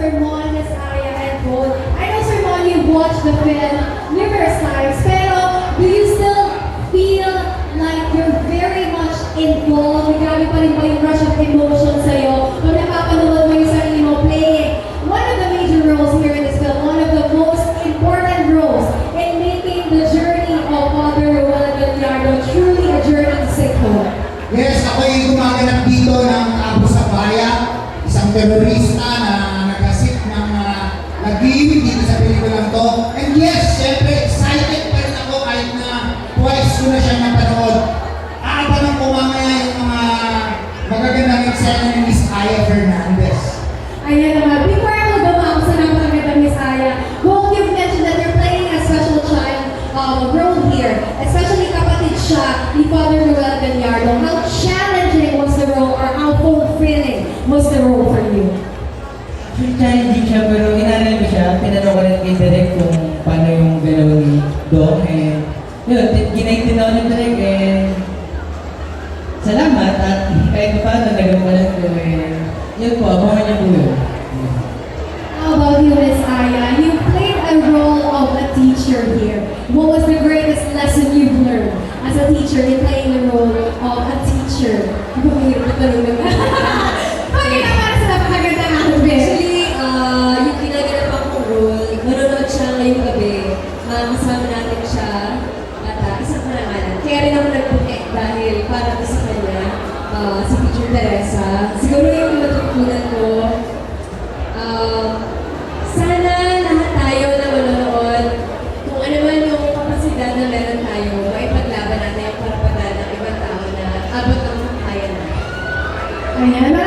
Sir Mon, Miss Aya, and Paul. I know, Sir Mon, you've watched the film numerous times, pero do you still feel like you're very much involved? Grabe pa rin ba yung rush of emotion sa'yo? Kung napapanood mo yung sarili mo playing one of the major roles here in this film, one of the most important roles in making the journey of Father Ruel Gallardo truly a journey to sick home. Yes, ako ay gumaganap dito ng Abu sa Bayan, isang terorista na twice ko na siya napanood. Aabangan ko mamaya yung mga magagandang eksena ni Miss Aya Fernandez. Ayan naman. Before I will go out sa napakaganda Miss Aya, Gold, you've mentioned that you're playing a special child um, role here. Especially kapatid siya ni Father Noel Gallardo. How challenging was the role or how fulfilling was the role for you? Challenging siya, pero inaral ko siya. Tinanong ko rin kay Derek kung paano yung galaw ni Dong. And yun, ginaitinaw niyo talaga eh. Salamat at kahit paano nagampalan ko eh. Yun po, abangan niyo po yun. How about you, Miss Aya? You played a role of a teacher here. What was the greatest lesson you've learned as a teacher? You're playing the role of a teacher. Mahirap na rin naman. Pagkita para sa napakaganda na ako, Actually, uh, yung ginaganap akong role, manonood siya ngayong gabi. Uh, kasama natin meron tayo, maipaglaban natin yung karapatan ng ibang tao na abot ng kaya natin. Ayan,